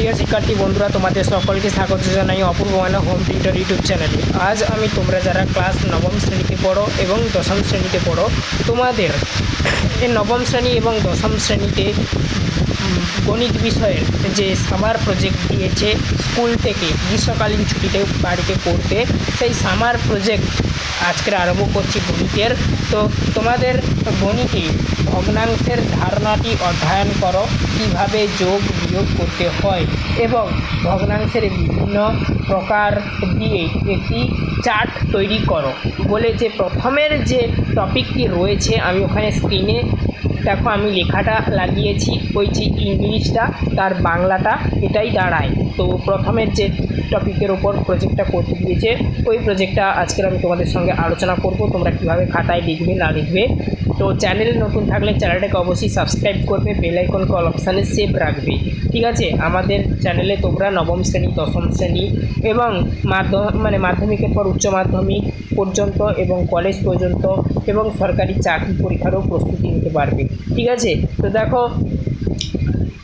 প্রিয় শিক্ষার্থী বন্ধুরা, তোমাদের সকলকে স্বাগত জানাই অপূর্ব মানা হোম টিউটর ইউটিউব চ্যানেলে। আজ আমি তোমরা যারা ক্লাস নবম শ্রেণীতে পড়ো এবং দশম শ্রেণীতে পড়ো, তোমাদের এই নবম শ্রেণি এবং দশম শ্রেণীতে গণিত বিষয়ের যে সামার প্রজেক্ট দিয়েছে, স্কুল থেকে গ্রীষ্মকালীন ছুটিতে বাড়িতে পড়তে, সেই সামার প্রজেক্ট আজকের আরম্ভ করছি গণিতের। তো তোমাদের গণিতে ভগ্নাংশের ধারণাটি অধ্যয়ন করো, কীভাবে যোগ বিয়োগ করতে হয় এবং ভগ্নাংশের বিভিন্ন প্রকার দিয়ে একটি চার্ট তৈরি করো। বলে যে প্রথমের যে টপিকটি রয়েছে, আমি ওখানে স্ক্রিনে দেখো আমি লেখাটা লাগিয়েছি, ওই যে ইংলিশটা তার বাংলাটা, এটাই দাঁড়ায়। তো প্রথমের যে টপিকের ওপর প্রজেক্টটা করতে দিয়েছে ওই প্রজেক্টটা আজকের আমি তোমাদের সঙ্গে আলোচনা করব, তোমরা কীভাবে খাতায় লিখবে, না লিখবে। তো চ্যানেলে নতুন থাকলে চ্যানেলটাকে অবশ্যই সাবস্ক্রাইব করবে বেল আইকন কল অপশানে সেভ রাখবে। ঠিক আছে? আমাদের চ্যানেলে তোমরা নবম শ্রেণি, দশম শ্রেণি এবং মাধ্যম মানে মাধ্যমিকের পর উচ্চ মাধ্যমিক পর্যন্ত এবং কলেজ পর্যন্ত এবং সরকারি চাকরি পরীক্ষারও প্রস্তুতি নিতে পারবে। ঠিক আছে? তো দেখো,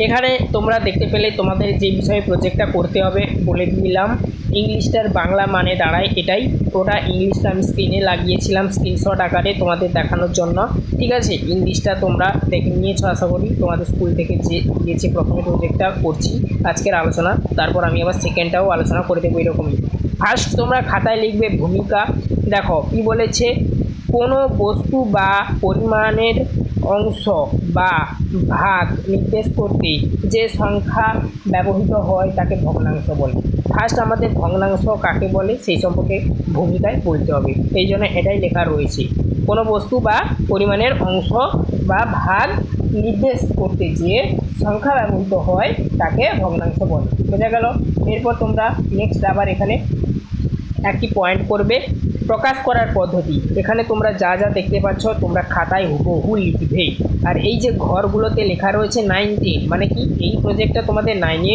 এখানে তোমরা দেখতে পেলে তোমাদের যে বিষয়ে প্রজেক্টটা করতে হবে বলে দিলাম। ইংলিশটার বাংলা মানে দাঁড়ায় এটাই। ওটা ইংলিশটা আমি স্ক্রিনে লাগিয়েছিলাম স্ক্রিনশট আকারে তোমাদের দেখানোর জন্য। ঠিক আছে? ইংলিশটা তোমরা দেখে নিয়েছো, আশা করি। তোমাদের স্কুল থেকে যে দিয়েছে প্রথমে প্রজেক্টটা করছি, আজকের আলোচনা। তারপর আমি আবার সেকেন্ডটাও আলোচনা করে দেবো এরকমই। ফার্স্ট তোমরা খাতায় লিখবে ভূমিকা। দেখো, কি বলেছে? কোনো বস্তু বা পরিমাণের অংশ বা ভাগ নির্দেশ করতে যে সংখ্যা ব্যবহৃত হয় তাকে ভগ্নাংশ বলে। ফার্স্ট আমাদের ভগ্নাংশ কাকে বলে? সেই সম্পর্কে ভূমিকায় বলতে হবে। এই জন্য এটাই লেখা রয়েছে। কোনো বস্তু বা পরিমাণের অংশ বা ভাগ নির্দেশ করতে যে সংখ্যা ব্যবহৃত হয় তাকে ভগ্নাংশ বলে। বোঝা গেল? এরপর তোমরা নেক্সট আবার এখানে একটি পয়েন্ট করবে। প্রকাশ করার পদ্ধতি। এখানে তোমরা যা যা দেখতে পাচ্ছ, তোমরা খাতায় হুবহু লিখবে। আর এই যে ঘরগুলোতে লেখা রয়েছে নাইন টেন মানে কি? এই প্রজেক্টটা তোমাদের নাইনে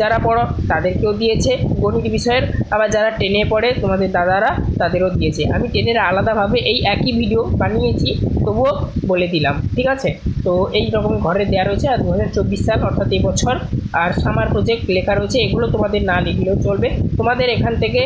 যারা পড়ো, তাদেরকেও দিয়েছে। গণিত বিষয়ের, আবার যারা টেনে পড়ে, তোমাদের দাদারা তাদেরও দিয়েছে। আমি টেনের আলাদাভাবে এই একই ভিডিও বানিয়েছি, তবুও বলে দিলাম, ঠিক আছে? তো এই রকম ঘরে দেওয়া রয়েছে, আর দু হাজার চব্বিশ সাল, অর্থাৎ এই বছর, আর সামার প্রজেক্ট লেখা রয়েছে, এগুলো তোমাদের না লিখলেও চলবে। তোমাদের এখান থেকে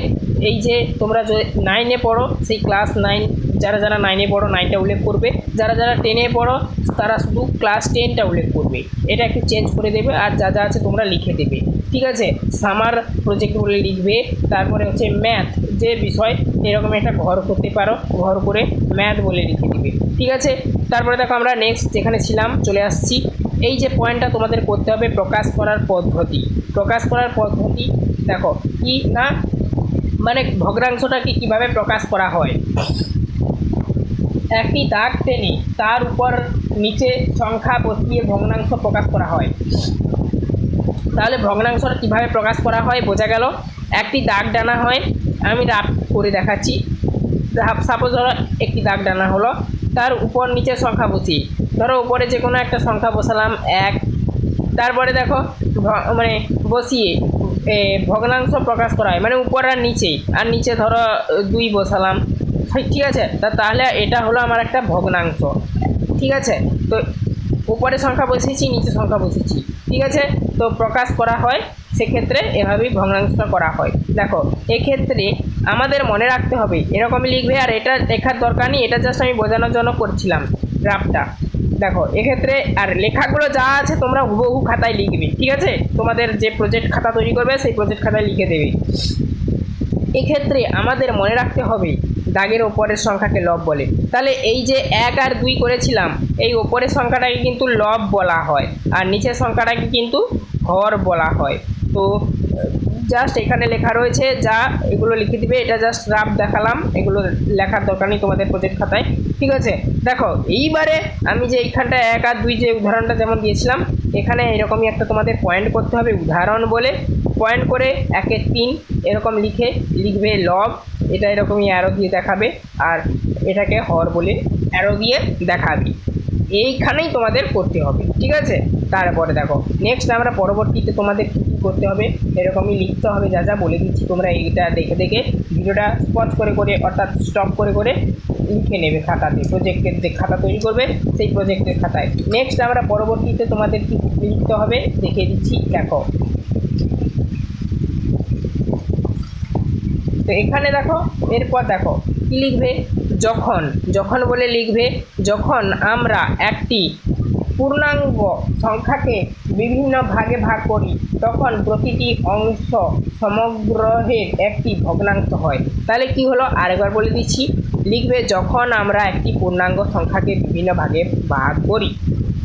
এই যে তোমরা যে নাইনে পড়ো, সেই ক্লাস নাইন যারা যারা নাইনে পড়ো নাইনটা উল্লেখ করবে। যারা যারা টেনে পড়ো, তারা শুধু ক্লাস টেনটা উল্লেখ করবে। এটা একটু চেঞ্জ করে দেবে আর যা যা আছে তোমরা লিখে দেবে। ঠিক আছে? সামার প্রজেক্ট বলে লিখবে, তারপরে হচ্ছে ম্যাথ যে বিষয়, এরকম একটা ঘর করতে পারো, ঘর করে ম্যাথ বলে লিখে দিবে। ঠিক আছে? তারপরে দেখো আমরা নেক্সট যেখানে ছিলাম, চলে আসছি। এই যে পয়েন্টটা তোমাদের করতে হবে প্রকাশ করার পদ্ধতি। প্রকাশ করার পদ্ধতি দেখো, কি না? মানে ভগ্নাংশটাকে কীভাবে প্রকাশ করা হয়? একটি দাগ টেনে তার উপর নিচে সংখ্যা বসিয়ে ভগ্নাংশ প্রকাশ করা হয়। তাহলে ভগ্নাংশটা কীভাবে প্রকাশ করা হয় বোঝা গেল। একটি দাগ ডানা হয়, আমি রাফ করে দেখাচ্ছি। সাপোজ ধরো একটি দাগ ডানা হলো, তার উপর নিচে সংখ্যা বসিয়ে। ধরো উপরে যে কোনো একটা সংখ্যা বসালাম, এক। তারপরে দেখো মানে বসিয়ে ভগ্নাংশ প্রকাশ করা হয়। মানে উপর আর নিচে। আর নিচে ধরো, দুই বসালাম। ঠিক- ঠিক আছে। তা তাহলে এটা হলো আমার একটা ভগ্নাংশ। ঠিক আছে? তো উপরে সংখ্যা বসিয়েছি নিচে সংখ্যা বসিয়েছি। ঠিক আছে? তো প্রকাশ করা হয়, সেক্ষেত্রে এভাবেই ভগ্নাংশটা করা হয়। দেখো, এক্ষেত্রে আমাদের মনে রাখতে হবে, এরকমই লিখবে, আর এটা লেখার দরকার নেই, এটা জাস্ট আমি বোঝানোর জন্য করছিলাম গ্রাফটা। দেখো, এক্ষেত্রে আর লেখাগুলো যা আছে তোমরা হুবহু খাতায় লিখবে, ঠিক আছে? তোমাদের যে প্রজেক্ট খাতা তৈরি করবে, সেই প্রজেক্ট খাতায় লিখে দেবে। এক্ষেত্রে আমাদের মনে রাখতে হবে দাগের ওপরের সংখ্যাকে লব বলে। তাহলে এই যে এক আর দুই করেছিলাম, এই ওপরের সংখ্যাটাকে কিন্তু লব বলা হয়, আর নিচের সংখ্যাটাকে কিন্তু হর বলা হয়। তো জাস্ট এখানে লেখা রয়েছে, যা এগুলো লিখে দিবে, এটা জাস্ট রাফ দেখালাম, এগুলো লেখার দরকার নেই তোমাদের প্রজেক্ট খাতায়, ঠিক আছে? দেখো, এইবারে আমি যে এইখানটা এক আর দুই যে উদাহরণটা যেমন দিয়েছিলাম, এখানে এরকমই একটা তোমাদের পয়েন্ট করতে হবে, উদাহরণ বলে পয়েন্ট করে একের তিন এরকম লিখে লিখবে লব এটা এরকমই অ্যারো দিয়ে দেখাবে, আর এটাকে হর বলে অ্যারো দিয়ে দেখাবে। এইখানেই তোমাদের করতে হবে, ঠিক আছে? তারপরে দেখো নেক্সট আমরা পরবর্তীতে তোমাদের কী করতে হবে, এরকমই লিখতে হবে যা যা বলে দিচ্ছি, তোমরা এইটা দেখে দেখে ভিডিওটা স্পট করে করে, অর্থাৎ স্টপ করে করে লিখে নেবে খাতাতে প্রজেক্টের যে খাতা তৈরি করবে, সেই প্রজেক্টের খাতায়। নেক্সট আমরা পরবর্তীতে তোমাদের কী লিখতে হবে, দেখিয়ে দিচ্ছি, দেখো। তো এখানে দেখো, এরপর দেখো, কি লিখবে? যখন যখন বলে লিখবে, যখন আমরা একটি পূর্ণাঙ্গ সংখ্যাকে বিভিন্ন ভাগে ভাগ করি, তখন প্রতিটি অংশ সমগ্রের একটি ভগ্নাংশ হয়। তাহলে কি হলো? আরেকবার বলে দিচ্ছি, লিখবে যখন আমরা একটি পূর্ণাঙ্গ সংখ্যাকে বিভিন্ন ভাগে ভাগ করি,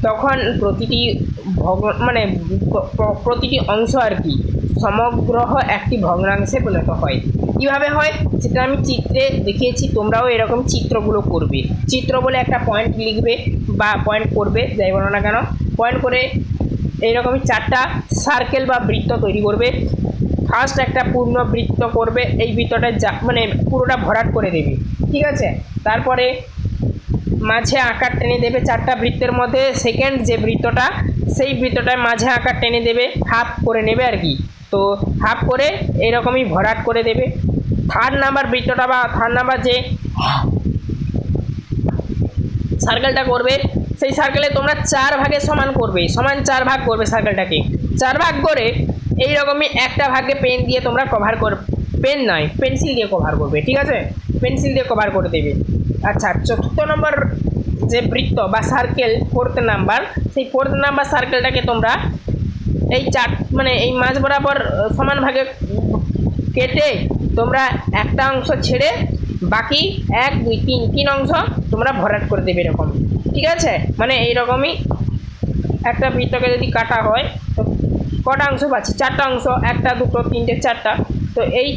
তখন প্রতিটি ভগ মানে প্র- প্র- প্রতিটি অংশ আর কি সমগ্র একটি ভগ্নাংশে পরিণত হয়। কীভাবে হয়? সেটা আমি চিত্রে দেখিয়েছি, তোমরাও এরকম চিত্রগুলো করবে। চিত্র বলে একটা পয়েন্ট লিখবে বা পয়েন্ট করবে, যাই বলো না কেন? পয়েন্ট করে এইরকমই চারটা সার্কেল বা বৃত্ত তৈরি করবে। ফার্স্ট একটা পূর্ণ বৃত্ত করবে, এই বৃত্তটা যা মানে পুরোটা ভরাট করে দেবে। ঠিক আছে? তারপরে মাঝে আকার টেনে দেবে চারটা বৃত্তের মধ্যে। সেকেন্ড যে বৃত্তটা, সেই বৃত্তটায় মাঝে আকার টেনে দেবে হাফ করে নেবে আর কি। তো হাফ করে এরকমই ভরাট করে দেবে। থার্ড নাম্বার বৃত্তটা বা থার্ড নাম্বার যে সার্কেলটা করবে, সেই সার্কেলে তোমরা চার ভাগে সমান করবে, সমান চার ভাগ করবে সার্কেলটাকে চার ভাগ করে এই রকমই একটা ভাগে পেন দিয়ে তোমরা কভার কর পেন নয় পেন্সিল দিয়ে কভার করবে, ঠিক আছে? পেন্সিল দিয়ে কভার করে দেবে। আচ্ছা চতুর্থ নম্বর যে বৃত্ত বা সার্কেল ফোর্থ নাম্বার সেই ফোর্থ নাম্বার সার্কেলটাকে তোমরা এই চার মানে এই মাঝ বরাবর সমান ভাগে কেটে তোমরা একটা অংশ ছেড়ে বাকি এক, দুই, তিন তিন অংশ তোমরা ভরাট করে দেবে এরকম। ঠিক আছে? মানে এইরকমই একটা বৃত্তকে যদি কাটা হয়, তো কটা অংশ পাচ্ছি চারটা অংশ, একটা, দুটো, তিনটে, চারটা। তো এই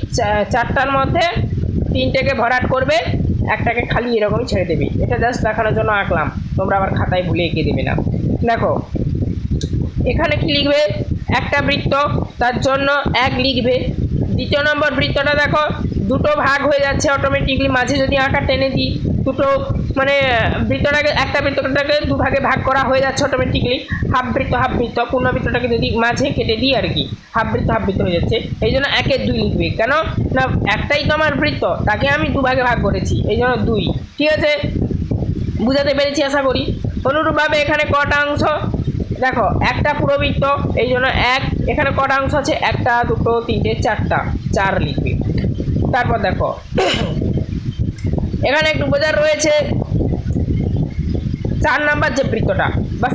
চারটার মধ্যে তিনটেকে ভরাট করবে, একটাকে খালি এরকমই ছেড়ে দেবে। এটা জাস্ট দেখানোর জন্য আঁকলাম। তোমরা আবার খাতায় ভুলে এঁকে দেবে না। দেখো এখানে কি লিখবে? একটা বৃত্ত, তার জন্য এক লিখবে। দ্বিতীয় নম্বর বৃত্তটা দেখো, দুটো ভাগ হয়ে যাচ্ছে অটোমেটিকলি মাঝে যদি আঁকা টেনে দিই, দুটো মানে বৃত্তটাকে, একটা বৃত্তটাকে দু ভাগে করা হয়ে যাচ্ছে অটোমেটিকলি হাফ বৃত্ত হাফ বৃত্ত, পূর্ণ বৃত্তটাকে যদি মাঝে কেটে দিই আর কি হাফ বৃত্ত হাফ বৃত্ত হয়ে যাচ্ছে, এই জন্য একের দুই লিখবে। কেন? না, একটাই তো আমার বৃত্ত, তাকে আমি দু ভাগে ভাগ করেছি, এই জন্য দুই। ঠিক আছে? বুঝাতে পেরেছি আশা করি? অনুরূপভাবে এখানে কটা অংশ? দেখো, একটা পুরো বৃত্ত এই জন্য এক, এখানে কটা অংশ আছে? একটা, দুটো, তিনটে, চারটা, চার লিখবে। তারপর দেখো, এখানে একটু বোঝার রয়েছে, চার নাম্বার যে বৃত্তটা, বা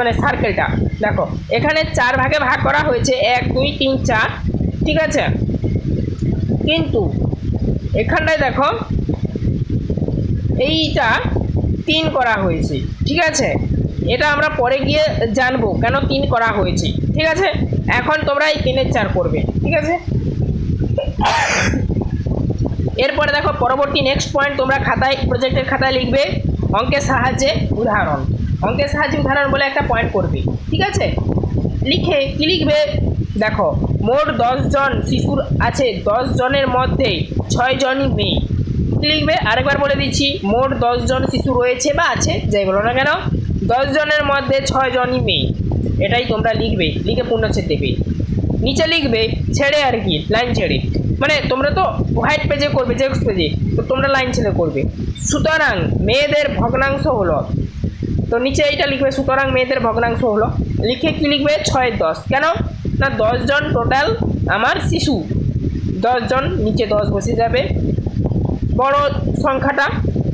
মানে সার্কেলটা দেখো, এখানে চার ভাগে ভাগ করা হয়েছে, এক, দুই, তিন, চার, ঠিক আছে? কিন্তু, এখানটায় দেখো, এইটা তিন করা হয়েছে, ঠিক আছে? এটা আমরা পরে গিয়ে জানব কেন তিন করা হয়েছে, ঠিক আছে? এখন তোমরা এই তিনের চার করবে, ঠিক আছে? এরপরে দেখো, পরবর্তী নেক্সট পয়েন্ট তোমরা খাতায় প্রজেক্টের খাতায় লিখবে, অঙ্কের সাহায্যে উদাহরণ। অঙ্কের সাহায্যে উদাহরণ বলে একটা পয়েন্ট করবে, ঠিক আছে? লিখে কি লিখবে? দেখো, মোট জন শিশুর আছে জনের মধ্যে ছয় জনই মেয়ে। লিখবে? আরেকবার বলে দিচ্ছি, মোট জন শিশু রয়েছে বা আছে, যাই বলো না কেন? দশ জনের মধ্যে ছয় জনই মেয়ে। এটাই তোমরা লিখবে, লিখে পূর্ণচ্ছেদ দেবে। নিচে লিখবে, ছেড়ে আর কি, লাইন ছেড়ে। মানে তোমরা তো হোয়াইট পেজে করবে জেক্স পেজে তো তোমরা লাইন ছেড়ে করবে। সুতরাং মেয়েদের ভগ্নাংশ হলো। তো নিচে এইটা লিখবে, সুতরাং মেয়েদের ভগ্নাংশ হলো। লিখে কি লিখবে? ছয় দশ। কেন? না দশজন টোটাল আমার শিশু। দশজন নিচে দশ বসে যাবে। বড় সংখ্যাটা,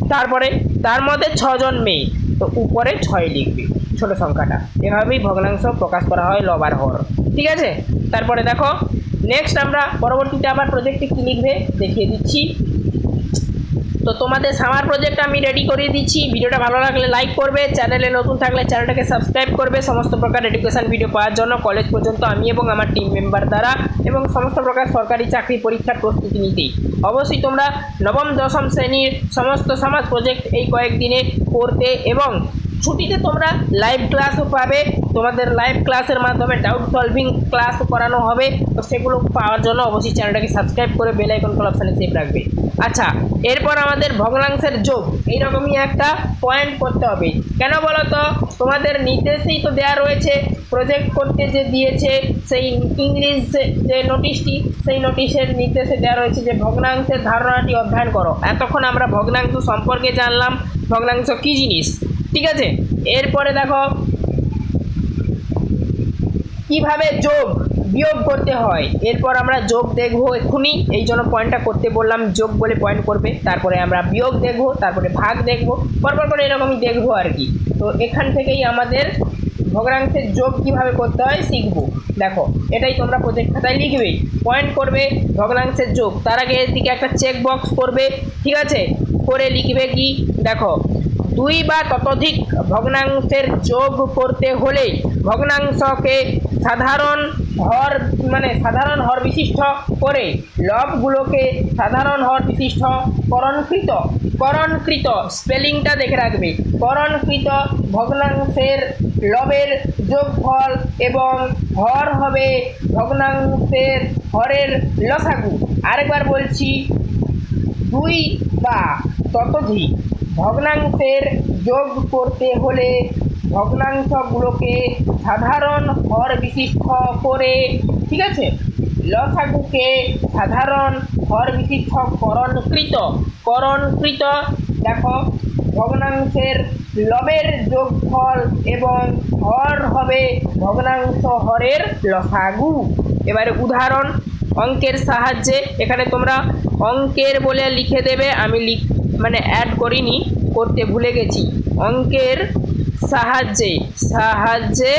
তারপরে তার মধ্যে ছজন মেয়ে। তো উপরে ছয় লিখবে ছোট সংখ্যাটা। এভাবেই ভগ্নাংশ প্রকাশ করা হয় লবার হর। ঠিক আছে? তারপরে দেখো নেক্সট আমরা পরবর্তীতে আবার প্রজেক্টে কী লিখবে? দেখিয়ে দিচ্ছি। তো তোমাদের সামার প্রজেক্ট আমি রেডি করিয়ে দিচ্ছি। ভিডিওটা ভালো লাগলে লাইক করবে চ্যানেলে নতুন থাকলে চ্যানেলটাকে সাবস্ক্রাইব করবে। সমস্ত প্রকার এডুকেশন ভিডিও পাওয়ার জন্য কলেজ পর্যন্ত আমি এবং আমার টিম মেম্বার দ্বারা এবং সমস্ত প্রকার সরকারি চাকরি পরীক্ষার প্রস্তুতি নিতেই। অবশ্যই তোমরা নবম, দশম শ্রেণির সমস্ত সমাজ প্রজেক্ট এই কয়েকদিনে করতে এবং ছুটিতে তোমরা লাইভ ক্লাসও পাবে। তোমাদের লাইভ ক্লাসের মাধ্যমে ডাউট সলভিং ক্লাস করানো হবে, তো সেগুলো পাওয়ার জন্য অবশ্যই চ্যানেলটাকে সাবস্ক্রাইব করে বেল আইকন কল অপশানে সেভ রাখবে। আচ্ছা এরপর আমাদের ভগ্নাংশের যোগ। এইরকমই একটা পয়েন্ট করতে হবে। কেন বলো তো তোমাদের নির্দেশেই তো দেওয়া রয়েছে প্রজেক্ট করতে যে দিয়েছে, সেই ইংলিশ যে নোটিশটি সেই নোটিশের নির্দেশে দেওয়া রয়েছে যে ভগ্নাংশের ধারণাটি অধ্যয়ন করো। এতক্ষণ আমরা ভগ্নাংশ সম্পর্কে জানলাম, ভগ্নাংশ কী জিনিস? ঠিক আছে? এরপরে দেখো কীভাবে যোগ বিয়োগ করতে হয়? এরপর আমরা যোগ দেখব এক্ষুনি। এই জন্য পয়েন্টটা করতে বললাম, যোগ বলে পয়েন্ট করবে। তারপরে আমরা বিয়োগ দেখব, তারপরে ভাগ দেখব। পরপর করে এরকমই দেখব আর কি। তো এখান থেকেই আমাদের ভগ্নাংশের যোগ কীভাবে করতে হয় শিখব। দেখো, এটাই তোমরা প্রজেক্ট খাতায় লিখবে। পয়েন্ট করবে ভগ্নাংশের যোগ। তার আগে এদিকে একটা চেক বক্স করবে, ঠিক আছে? করে লিখবে কি? দেখো, দুই বা ততোধিক ভগ্নাংশের যোগ করতে হলে ভগ্নাংশকে সাধারণ হর মানে সাধারণ হর বিশিষ্ট করে লবগুলোকে সাধারণ হর বিশিষ্ট করণকৃত করণকৃত স্পেলিংটা দেখে রাখবে। করণকৃত ভগ্নাংশের লবের যোগফল এবং হর হবে ভগ্নাংশের হরের লসাগু। আরেকবার বলছি, দুই বা ততোধিক ভগ্নাংশের যোগ করতে হলে ভগ্নাংশগুলোকে সাধারণ হর বিশিষ্ট করে, ঠিক আছে? লসাগুকে সাধারণ হর বিশিষ্ট করণকৃত করণকৃত, দেখো, ভগ্নাংশের লবের যোগফল এবং হর হবে ভগ্নাংশ হরের লসাগু। এবারে উদাহরণ, অঙ্কের সাহায্যে, এখানে তোমরা অঙ্কের বলে লিখে দেবে, আমি লিখ মানে অ্যাড করিনি, করতে ভুলে গেছি। অঙ্কের সাহায্যে সাহায্যে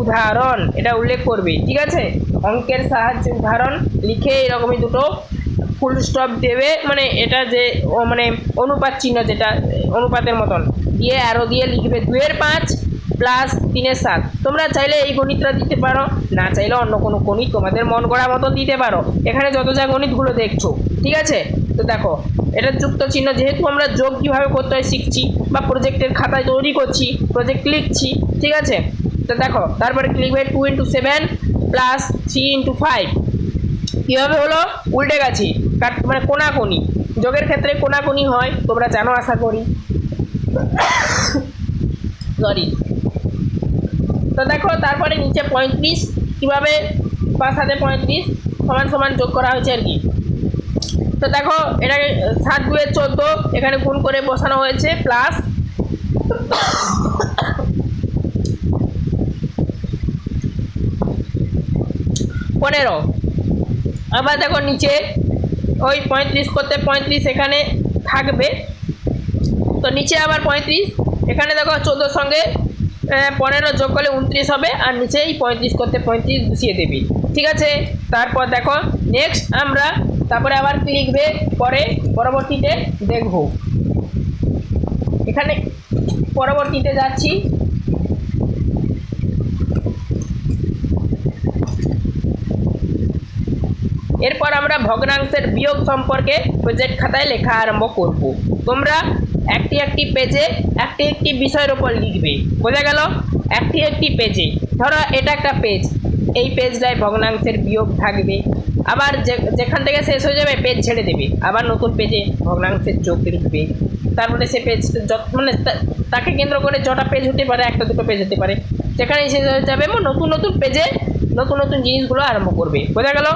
উদাহরণ, এটা উল্লেখ করবে, ঠিক আছে? অঙ্কের সাহায্যে উদাহরণ, লিখে এরকমই দুটো ফুল স্টপ দেবে মানে এটা যে মানে অনুপাত চিহ্ন যেটা, অনুপাতের মতন। দিয়ে আরও দিয়ে লিখবে দুয়ের পাঁচ প্লাস তিনের সাত। তোমরা চাইলে এই গণিতটা দিতে পারো, না চাইলে অন্য কোনো গণিত তোমাদের মন করা মতন দিতে পারো। এখানে যত যা গণিতগুলো দেখছ, ঠিক আছে? তো দেখো এটা যুক্ত চিহ্ন। যেহেতু আমরা যোগ কীভাবে করতে হয় শিখছি বা প্রজেক্টের খাতায় তৈরি করছি প্রজেক্ট লিখছি, ঠিক আছে? তো দেখো, তারপরে লিখবে? Two into seven plus three into five কীভাবে হলো? উল্টে গেছি। কাট মানে কোনাকুনি। যোগের ক্ষেত্রে কোনাকুনি হয়, তোমরা জানো, আশা করি। সরি তো দেখো, তারপরে নিচে পঁয়ত্রিশ। কীভাবে? পাঁচ সাথে পঁয়ত্রিশ। সমান সমান যোগ করা হয়েছে আর কি। তো দেখো এটাকে সাত দুয়ে চোদ্দ, এখানে গুণ করে বসানো হয়েছে প্লাস পনেরো। আবার দেখো নিচে, ওই পঁয়ত্রিশ করতে পঁয়ত্রিশ এখানে থাকবে। তো নিচে আবার পঁয়ত্রিশ, এখানে দেখো চোদ্দোর সঙ্গে পনেরো যোগ করলে উনত্রিশ হবে, আর নিচে এই পঁয়ত্রিশ করতে পঁয়ত্রিশ বসিয়ে দেবে। ঠিক আছে? তারপর দেখো নেক্সট আমরা তারপরে আবার লিখবে পরে, পরবর্তীতে দেখব। এখানে পরবর্তীতে যাচ্ছি। এরপর আমরা ভগ্নাংশের বিয়োগ সম্পর্কে প্রজেক্ট খাতায় লেখা আরম্ভ করব। তোমরা একটি একটি পেজে একটি একটি বিষয়ের ওপর লিখবে। বোঝা গেল? একটি একটি পেজে ধরো এটা একটা পেজ এই পেজটায় ভগ্নাংশের বিয়োগ থাকবে। আবার যেখান থেকে শেষ হয়ে যাবে পেজ ছেড়ে দেবে। আবার নতুন পেজে ভগ্নাংশের যোগ লিখবে তারপরে সে পেজ যত মানে তাকে কেন্দ্র করে যটা পেজ হতে পারে, একটা দুটো পেজ হতে পারে। যেখানে শেষ হয়ে যাবে এবং নতুন নতুন পেজে নতুন নতুন জিনিসগুলো আরম্ভ করবে। বোঝা গেল?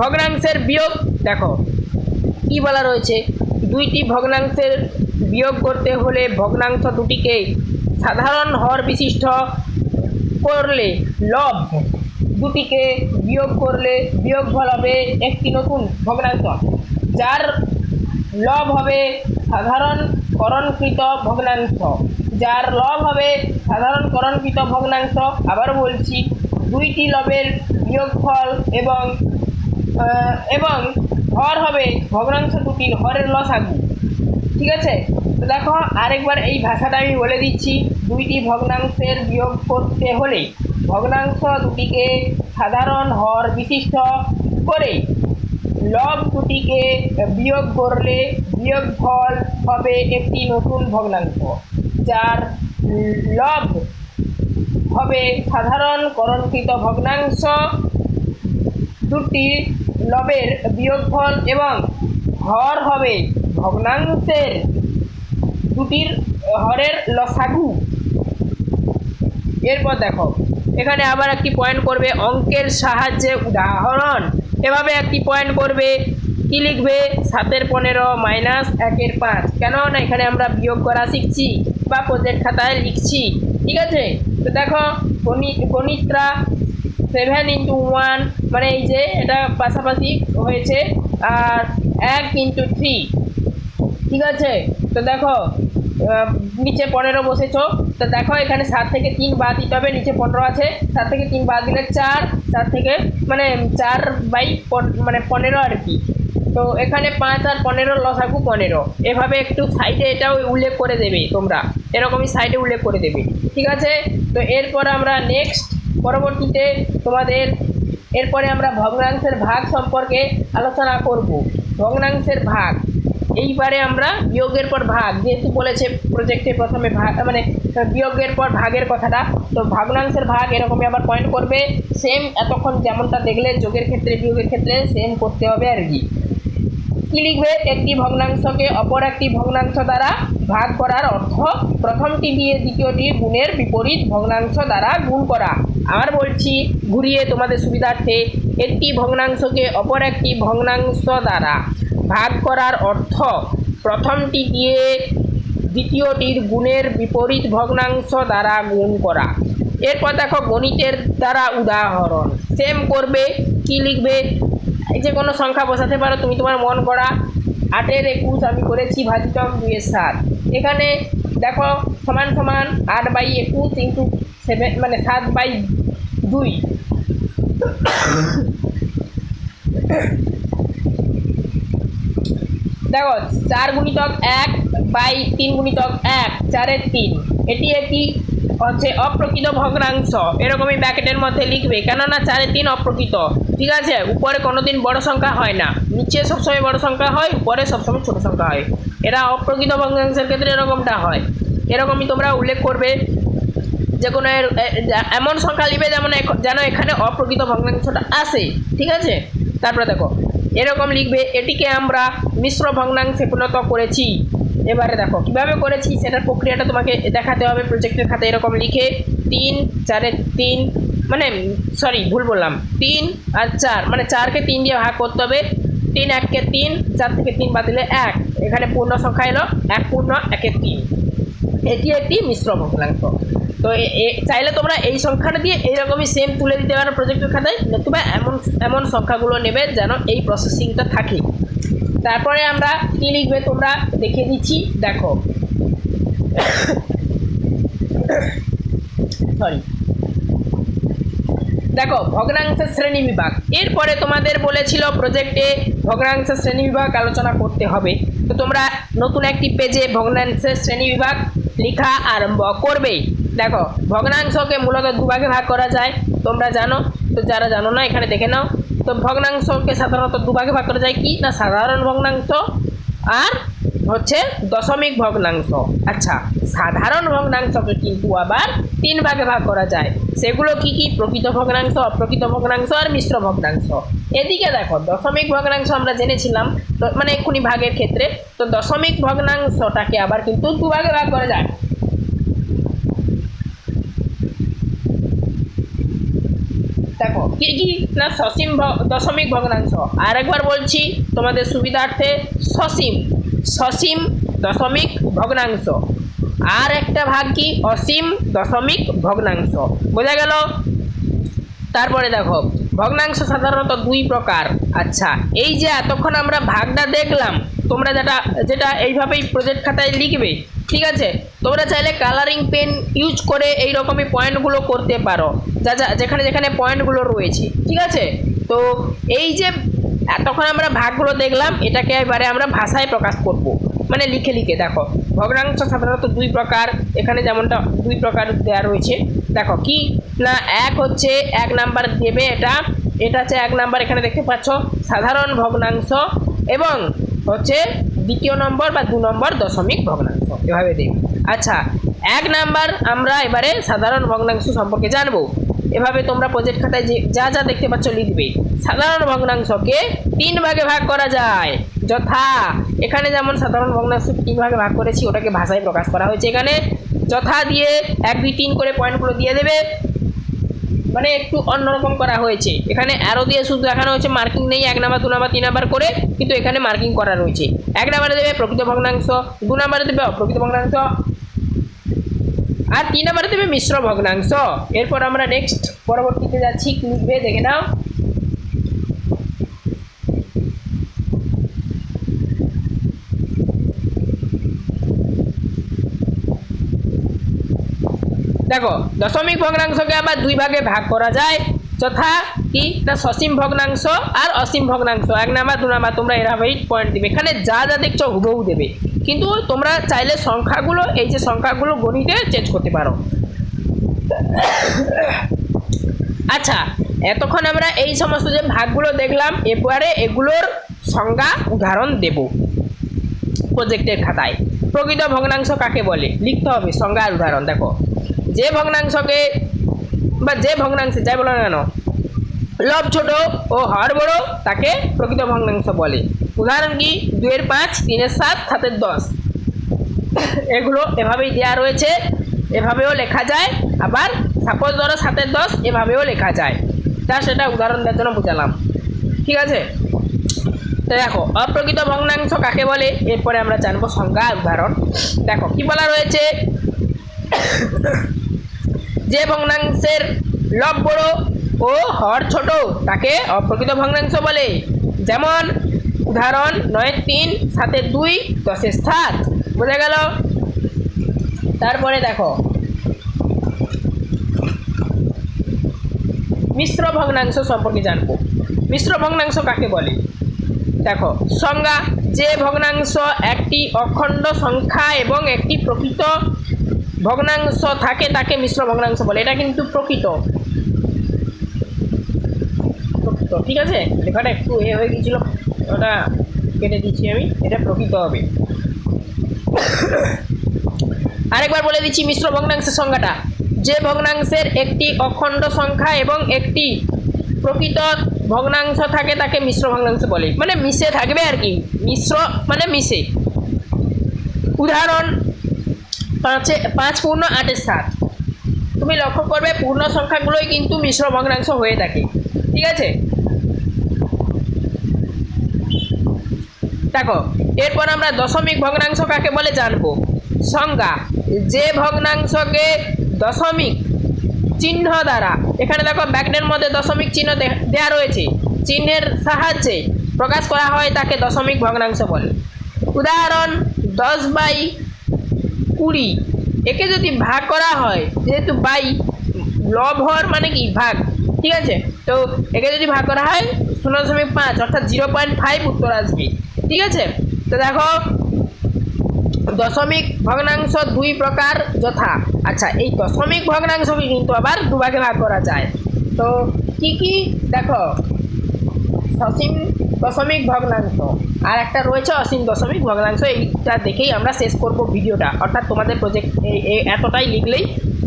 ভগ্নাংশের বিয়োগ, দেখো, কি বলা রয়েছে? দুইটি ভগ্নাংশের বিয়োগ করতে হলে ভগ্নাংশ দুটিকে সাধারণ হর বিশিষ্ট করলে লব দুটিকে বিয়োগ করলে বিয়োগফল হবে একটি নতুন ভগ্নাংশ, যার লব হবে সাধারণ করণকৃত ভগ্নাংশ। যার লব হবে সাধারণ করণকৃত ভগ্নাংশ, আবার বলছি দুইটি লবের বিয়োগফল এবং এবং হর হবে ভগ্নাংশ দুটির হরের লসাগু। ঠিক আছে? তো দেখো, আরেকবার এই ভাষাটা আমি বলে দিচ্ছি। দুইটি ভগ্নাংশের বিয়োগ করতে হলে ভগ্নাংশ দুটিকে সাধারণ হর বিশিষ্ট করে লব দুটিকে বিয়োগ করলে বিয়োগফল হবে একটি নতুন ভগ্নাংশ, যার লব হবে সাধারণ করণকৃত ভগ্নাংশ। দুটি লবের বিয়োগফল এবং হর হবে ভগ্নাংশের দুটির হরের লসাগু। এরপর দেখো, এখানে আবার একটি পয়েন্ট করবে অঙ্কের সাহায্যে উদাহরণ। এভাবে একটি পয়েন্ট করবে, কি লিখবে? সাতের পনেরো মাইনাস একের পাঁচ। কেন না এখানে আমরা বিয়োগ করা শিখছি বা প্রজেক্ট খাতায় লিখছি। ঠিক আছে? তো দেখো গণিত গণিতরা সেভেন ইন্টু ওয়ান মানে এই যে এটা পাশাপাশি হয়েছে, আর এক ইন্টু থ্রি ঠিক আছে? তো দেখো নিচে পনেরো বসেছো। তো দেখো, এখানে সাত থেকে তিন বাদ দিতে হবে, নিচে পনেরো আছে। সাত থেকে তিন বাদ দিলে চার চার থেকে মানে চার বাই মানে পনেরো আর কি। তো এখানে পাঁচ আর পনেরো লসাগু পনেরো। এভাবে একটু সাইডে এটাও উল্লেখ করে দেবে তোমরা। এরকমই সাইডে উল্লেখ করে দেবে। ঠিক আছে? তো এরপর আমরা নেক্সট পরবর্তীতে তোমাদের, এরপরে আমরা ভগ্নাংশের ভাগ সম্পর্কে আলোচনা করব। ভগ্নাংশের ভাগ। এইবারে আমরা বিয়োগের পর ভাগ, যেহেতু বলেছে প্রজেক্টে প্রথমে ভাগ মানে বিয়োগের পর ভাগের কথাটা, তো ভগ্নাংশের ভাগ এরকমই আবার পয়েন্ট করবে সেম এতক্ষণ যেমনটা দেখলে, যোগের ক্ষেত্রে, বিয়োগের ক্ষেত্রে সেম করতে হবে আর কি। কি লিখবে? একটি ভগ্নাংশকে অপর একটি ভগ্নাংশ দ্বারা ভাগ করার অর্থ, প্রথমটি দিয়ে দ্বিতীয়টি গুণের বিপরীত ভগ্নাংশ দ্বারা গুণ করা। আর বলছি, ঘুরিয়ে তোমাদের সুবিধার্থে, একটি ভগ্নাংশকে অপর একটি ভগ্নাংশ দ্বারা। ভাগ করার অর্থ, প্রথমটি দিয়ে দ্বিতীয়টির গুণের বিপরীত ভগ্নাংশ দ্বারা গুণ করা। এরপর দেখো গণিতের দ্বারা উদাহরণ। সেম করবে, কি লিখবে? এই যে কোনো সংখ্যা বসাতে পারো, তুমি তোমার মন করা আটের একুশ আমি করেছি, ভাজিতম দুইয়ের সাত। এখানে দেখো সমান সমান আট বাই একুশ ইন্টু সেভেন মানে সাত বাই দুই। দেখো, চার গুণিতক এক বাই তিন গুণিতক এক চারের তিন। এটি একটি হচ্ছে অপ্রকৃত ভগ্নাংশ। এরকমই ব্যাকেটের মধ্যে লিখবে, কেননা চারের তিন অপ্রকৃত। ঠিক আছে? উপরে কোনোদিন বড় সংখ্যা হয় না। নিচে সবসময় বড় সংখ্যা হয়, উপরে সবসময় ছোট সংখ্যা হয়। এরা অপ্রকৃত ভগ্নাংশের ক্ষেত্রে এরকমটা হয়। এরকমই তোমরা উল্লেখ করবে যে কোনো এমন সংখ্যা নিবে যেমন যেন এখানে অপ্রকৃত ভগ্নাংশটা আসে। ঠিক আছে? তারপরে দেখো এরকম লিখবে, এটিকে আমরা মিশ্র ভগ্নাংশে পরিণত করেছি। এবারে দেখো, কীভাবে করেছি সেটার প্রক্রিয়াটা তোমাকে দেখাতে হবে প্রজেক্টের খাতে এরকম লিখে, তিন চারে তিন মানে সরি ভুল বললাম, তিন আর চার মানে চারকে তিন দিয়ে ভাগ করতে হবে, তিন এককে তিন, চার থেকে তিন বাদ দিলে এক, এখানে পূর্ণ সংখ্যা এলো, এক পূর্ণ একে তিন। এটি একটি মিশ্র ভগ্নাংশ। তো চাইলে তোমরা এই সংখ্যাটা দিয়ে এইরকমই সেম তুলে দিতে পারো প্রজেক্টের খাতায়, নতুবা এমন এমন সংখ্যাগুলো নেবে যেন এই প্রসেসিংটা থাকে। তারপরে আমরা কী লিখবে তোমরা দেখে দিচ্ছি, দেখো। সরি দেখো ভগ্নাংশের শ্রেণি বিভাগ। এরপরে তোমাদের বলেছিল প্রজেক্টে ভগ্নাংশের শ্রেণি বিভাগ আলোচনা করতে হবে। তো তোমরা নতুন একটি পেজে ভগ্নাংশের শ্রেণি বিভাগ লেখা আরম্ভ করবেই দেখো, ভগ্নাংশকে মূলত দুভাগে ভাগ করা যায়, তোমরা জানো, তো যারা জানো না, এখানে দেখে নাও। তো ভগ্নাংশকে সাধারণত দুভাগে ভাগ করা যায় কি? না, সাধারণ ভগ্নাংশ, আর হচ্ছে দশমিক ভগ্নাংশ। আচ্ছা সাধারণ ভগ্নাংশকে কিন্তু আবার তিন ভাগে ভাগ করা যায়। সেগুলো কি কি? প্রকৃত ভগ্নাংশ, অপ্রকৃত ভগ্নাংশ, আর মিশ্র ভগ্নাংশ। এদিকে দেখো, দশমিক ভগ্নাংশ আমরা জেনেছিলাম মানে এক্ষুনি ভাগের ক্ষেত্রে। তো দশমিক ভগ্নাংশটাকে আবার কিন্তু দু ভাগে ভাগ করা যায়। দেখো, কি কি? না, সসীম দশমিক ভগ্নাংশ। আর একবার বলছি, তোমাদের সুবিধার্থে সসীম। সসীম, দশমিক, ভগ্নাংশ। আর একটা ভাগ কি? অসীম, দশমিক, ভগ্নাংশ। বোঝা গেল? তারপরে দেখো, ভগ্নাংশ সাধারণত দুই প্রকার। আচ্ছা এই যে এতক্ষণ আমরা ভাগটা দেখলাম তোমরা যেটা যেটা এইভাবেই প্রজেক্ট খাতায় লিখবে, ঠিক আছে? তোমরা চাইলে কালারিং পেন ইউজ করে এই রকমই পয়েন্টগুলো করতে পারো। যা যা, যেখানে যেখানে পয়েন্টগুলো রয়েছে, ঠিক আছে? তো এই যে এতক্ষণ আমরা ভাগগুলো দেখলাম, এটাকে এবারে আমরা ভাষায় প্রকাশ করব। মানে লিখে লিখে, দেখো। ভগ্নাংশ সাধারণত দুই প্রকার, এখানে যেমনটা দুই প্রকার দেওয়া রয়েছে। দেখো, কি? না, এক হচ্ছে এক নাম্বার দেবে এটা এটা হচ্ছে এক নাম্বার, এখানে দেখতে পাচ্ছ, সাধারণ ভগ্নাংশ এবং হচ্ছে দ্বিতীয় নম্বর বা দু নম্বর দশমিক ভগ্নাংশ। এভাবে দেবে আচ্ছা এক নাম্বার আমরা এবারে সাধারণ ভগ্নাংশ সম্পর্কে জানব। এভাবে তোমরা প্রজেক্ট খাতায় যে, যা যা দেখতে পাচ্ছ লিখবে। সাধারণ ভগ্নাংশকে তিন ভাগে ভাগ করা যায়। যথা, এখানে যেমন সাধারণ ভগ্নাংশ তিন ভাগে ভাগ করেছি, ওটাকে ভাষায় প্রকাশ করা হয়েছে এখানে। যথা দিয়ে এক দুই তিন করে পয়েন্টগুলো দিয়ে দেবে। মানে একটু অন্যরকম করা হয়েছে। এখানে অ্যারো দিয়ে শুধু দেখানো হয়েছে মার্কিং নেই, এক নাম্বার, দু নাম্বার, তিন নাম্বার করে কিন্তু এখানে মার্কিং করা রয়েছে। এক নাম্বারে দেবে প্রকৃত ভগ্নাংশ, দু নাম্বারে দেবে অপ্রকৃত ভগ্নাংশ, আর তিন নাম্বারে দেবে মিশ্র ভগ্নাংশ। এরপর আমরা নেক্সট পরবর্তীতে যাচ্ছি লিখবে দেখে নাও। দেখো, দশমিক ভগ্নাংশকে আবার দুই ভাগে ভাগ করা যায়। যথা কি? না সসীম ভগ্নাংশ আর অসীম ভগ্নাংশ। এক নাম্বার, দু নাম্বার, তোমরা এভাবেই পয়েন্ট দিবে। এখানে যা যা দেখছ হুবহু দেবে। কিন্তু তোমরা চাইলে সংখ্যাগুলো, এই যে সংখ্যাগুলো গণিতে চেঞ্জ করতে পারো। আচ্ছা এতক্ষণ আমরা এই সমস্ত যে ভাগগুলো দেখলাম এবারে এগুলোর সংজ্ঞা উদাহরণ দেব প্রজেক্টের খাতায়। প্রকৃত ভগ্নাংশ কাকে বলে? লিখতে হবে সংজ্ঞা উদাহরণ, দেখো। যে ভগ্নাংশকে বা যে ভগ্নাংশে, যাই বলো না কেন, লব ছোট ও হর বড় তাকে প্রকৃত ভগ্নাংশ বলে। উদাহরণ কি? দুয়ের পাঁচ, তিনের সাত, সাতের দশ। এগুলো এভাবেই দেওয়া রয়েছে, এভাবেও লেখা যায়। আবার সাপোজ ধরো সাতের দশ, এভাবেও লেখা যায়। তা সেটা উদাহরণ দেওয়ার জন্য বুঝালাম। ঠিক আছে? তো দেখো, অপ্রকৃত ভগ্নাংশ কাকে বলে? এরপরে আমরা জানব সংজ্ঞা উদাহরণ। দেখো, কি বলা রয়েছে? যে ভগ্নাংশের লব বড় ও হর ছোট, তাকে অপ্রকৃত ভগ্নাংশ বলে। যেমন উদাহরণ নয় তিন, সাতের দুই, দশের সাত। বোঝা গেল? তারপরে দেখো। মিশ্র ভগ্নাংশ সম্পর্কে জানব। মিশ্র ভগ্নাংশ কাকে বলে? দেখো, সংজ্ঞা, যে ভগ্নাংশ একটি অখণ্ড সংখ্যা এবং একটি প্রকৃত ভগ্নাংশ থাকে তাকে মিশ্র ভগ্নাংশ বলে। এটা কিন্তু প্রকৃত। প্রকৃত, ঠিক আছে? লেখাটা একটু এ হয়ে গেছিল ওটা কেটে দিচ্ছি আমি। এটা প্রকৃত হবে। আরেকবার বলে দিচ্ছি, মিশ্র ভগ্নাংশের সংজ্ঞাটা। যে ভগ্নাংশের একটি অখণ্ড সংখ্যা এবং একটি প্রকৃত ভগ্নাংশ থাকে, তাকে মিশ্র ভগ্নাংশ বলে। মানে মিশে থাকবে আর কি। মিশ্র মানে মিশে। উদাহরণ পাঁচে, পাঁচ পূর্ণ আটের সাত। তুমি লক্ষ্য করবে, পূর্ণ সংখ্যাগুলোই কিন্তু মিশ্র ভগ্নাংশ হয়ে থাকে। ঠিক আছে? দেখো, এরপর আমরা দশমিক ভগ্নাংশ কাকে বলে জানব? সংজ্ঞা, যে ভগ্নাংশকে দশমিক চিহ্ন দ্বারা, এখানে দেখো ব্যাগনের মধ্যে দশমিক চিহ্ন দেয়া রয়েছে। চিহ্নের সাহায্যে প্রকাশ করা হয় তাকে দশমিক ভগ্নাংশ বলে। উদাহরণ, দশ বাই কুড়ি। একে যদি ভাগ করা হয়, যেহেতু বাই হওয়ার মানে কি? ভাগ। ঠিক আছে? তো একে যদি ভাগ করা হয়, শূন্য দশমিক পাঁচ, অর্থাৎ জিরো পয়েন্ট ফাইভ উত্তর আসবে। ঠিক আছে? তো দেখো, দশমিক ভগ্নাংশ দুই প্রকার যথা। আচ্ছা এই দশমিক ভগ্নাংশকে কিন্তু আবার দুভাগে ভাগ করা যায়। তো কি কি? দেখো, সসীম দশমিক ভগ্নাংশ। আর একটা রয়েছে অসীম দশমিক, ভগ্নাংশ। এইটা দেখেই আমরা শেষ করব ভিডিওটা। অর্থাৎ তোমাদের প্রজেক্ট এতটাই লিখলেই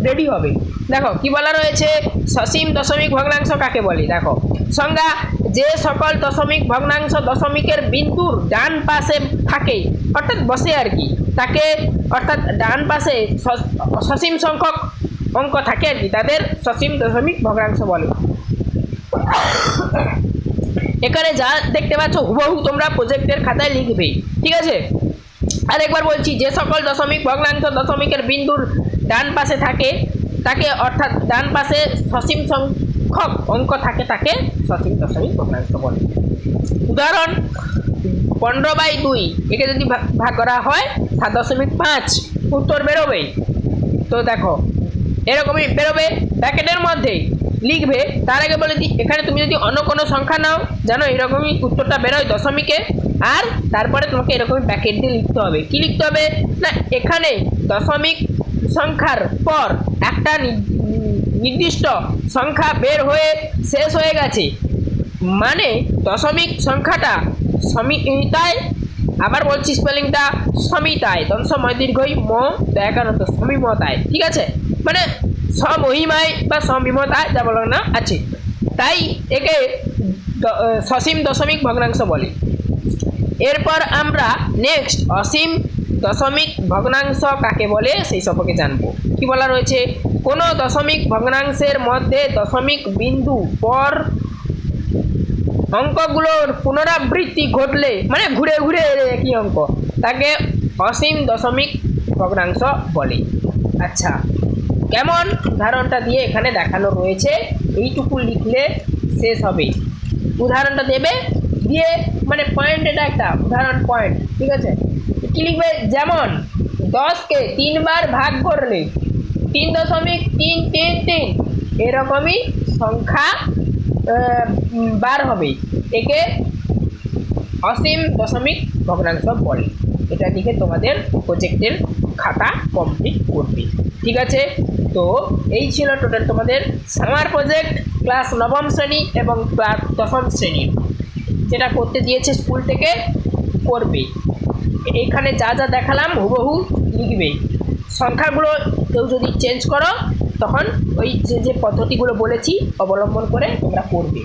রেডি হবে। দেখো, কি বলা রয়েছে? সসীম দশমিক, ভগ্নাংশ কাকে বলে? দেখো, সংজ্ঞা, যে সকল দশমিক, ভগ্নাংশ দশমিকের বিন্দুর ডান পাশে থাকে, অর্থাৎ বসে আর কি, তাকে, অর্থাৎ ডান পাশে সসীম সংখ্যক অঙ্ক থাকে আর কি, তাদের সসীম দশমিক, ভগ্নাংশ বলে। এখানে যা দেখতে পাচ্ছ, হুবহু তোমরা প্রজেক্টের খাতায় লিখবে, ঠিক আছে? আর একবার বলছি, যে সকল দশমিক ভগ্নাংশ দশমিকের বিন্দুর ডান পাশে থাকে, তাকে অর্থাৎ ডান পাশে সসীম সংখ্যক অঙ্ক থাকে, তাকে সসীম দশমিক ভগ্নাংশ বলে। উদাহরণ, পনেরো বাই দুই, একে যদি ভাগ- করা হয়, সাত দশমিক পাঁচ, উত্তর বেরোবেই তো দেখো, এরকমই বেরোবে। প্যাকেটের মধ্যে লিখবে, তার আগে বলে দিই, এখানে তুমি যদি অন্য কোনো সংখ্যা নাও, জানো এরকমই উত্তরটা বেরোয় দশমিকে, আর তারপরে তোমাকে এরকমই ব্র্যাকেট দিয়ে লিখতে হবে। কি লিখতে হবে? না, এখানে দশমিক সংখ্যার পর একটা নির্দিষ্ট সংখ্যা বের হয়ে শেষ হয়ে গেছে। মানে দশমিক সংখ্যাটা সমিতায়, আবার বলছি স্পেলিংটা সমিতায়, দংশময় দীর্ঘই ম ব্যাকরণত সমিমতায়, ঠিক আছে? মানে সমহিমায় বা সমিমতায় যা বলো না, আছে। তাই একে সসীম দশমিক ভগ্নাংশ বলে। এরপর আমরা নেক্সট অসীম দশমিক ভগ্নাংশ কাকে বলে, সেই সম্পর্কে জানব। কি বলা রয়েছে? কোনো দশমিক ভগ্নাংশের মধ্যে দশমিক বিন্দু পর অঙ্কগুলোর পুনরাবৃত্তি ঘটলে মানে ঘুরে ঘুরে একই অঙ্ক, তাকে অসীম দশমিক ভগ্নাংশ বলে। আচ্ছা। কেমন? উদাহরণটা দিয়ে এখানে দেখানো রয়েছে। এইটুকু লিখলে শেষ হবে। উদাহরণটা দেবে, দিয়ে মানে পয়েন্ট এটা একটা উদাহরণ পয়েন্ট ঠিক আছে? কি লিখবে? যেমন, দশকে তিনবার ভাগ করলে তিন দশমিক তিন তিন তিন, এরকমই সংখ্যা বার হবে। একে অসীম দশমিক ভগ্নাংশ বলে। এটা লিখে তোমাদের প্রজেক্টের খাতা কমপ্লিট করবে। ঠিক আছে? তো এই ছিল টোটাল তোমাদের সামার প্রজেক্ট ক্লাস নবম শ্রেণি এবং ক্লাস দশম শ্রেণির যেটা করতে দিয়েছে স্কুল থেকে করবে। এখানে যা যা দেখালাম হুবহু লিখবে। সংখ্যাগুলো কেউ যদি চেঞ্জ করো, তখন ওই যে যে পদ্ধতিগুলো বলেছি, অবলম্বন করে তোমরা করবে।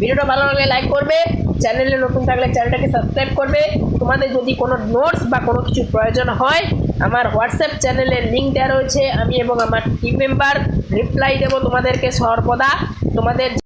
ভিডিওটা ভালো লাগলে লাইক করবে চ্যানেলে নতুন থাকলে চ্যানেলটাকে সাবস্ক্রাইব করবে। তোমাদের যদি কোনো নোটস বা কোনো কিছু প্রয়োজন হয় আমার হোয়াটসঅ্যাপ চ্যানেলের লিঙ্ক দেওয়া রয়েছে। আমি এবং আমার টিম মেম্বার রিপ্লাই দেবো তোমাদেরকে সর্বদা। তোমাদের